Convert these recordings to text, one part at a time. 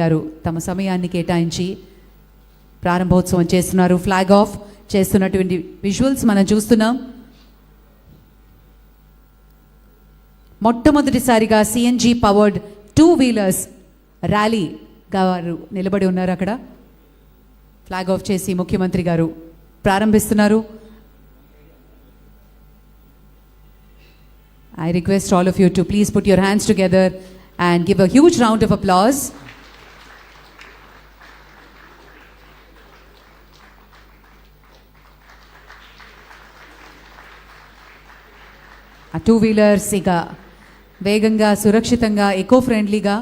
గారు తమ సమయాన్ని కేటాయించి ప్రారంభోత్సవం చేస్తున్నారు. ఫ్లాగ్ ఆఫ్ చేస్తున్నటువంటి విజువల్స్ మనం చూస్తున్నాం. మొట్టమొదటిసారిగా CNG powered two wheelers rally గారు నిలబడి ఉన్నారు అక్కడ. ఫ్లాగ్ ఆఫ్ చేసి ముఖ్యమంత్రి గారు ప్రారంభిస్తున్నారు. I request all of you to please put your hands together and give a huge round of applause. ఆ టూ వీలర్స్ ఇక వేగంగా సురక్షితంగా ఎకో ఫ్రెండ్లీగా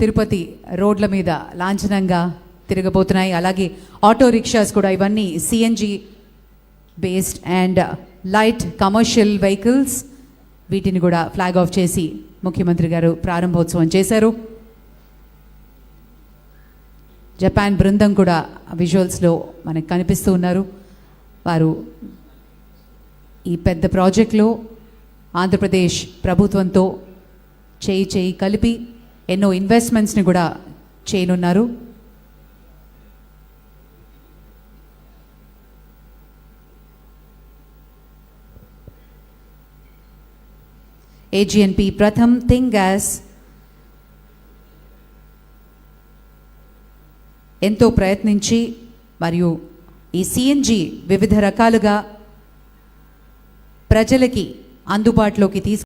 తిరుపతి రోడ్ల మీద లాంఛనంగా తిరగబోతున్నాయి. అలాగే ఆటో రిక్షాస్ కూడా ఇవన్నీ CNG based and light commercial vehicles వీటిని కూడా ఫ్లాగ్ ఆఫ్ చేసి ముఖ్యమంత్రి గారు ప్రారంభోత్సవం చేశారు. జపాన్ బృందం కూడా విజువల్స్లో మనకు కనిపిస్తూ ఉన్నారు. వారు ఈ పెద్ద ప్రాజెక్టులో ఆంధ్రప్రదేశ్ ప్రభుత్వంతో చేయి చేయి కలిపి ఎన్నో ఇన్వెస్ట్మెంట్స్ని కూడా చేయనున్నారు. ఏజిఎన్పి ప్రథమ్ థింగ్ గ్యాస్ ఎంతో ప్రయత్నించి మరియు ఈ సిఎన్జి వివిధ రకాలుగా ప్రజలకి అందుబాటులోకి తీసుకు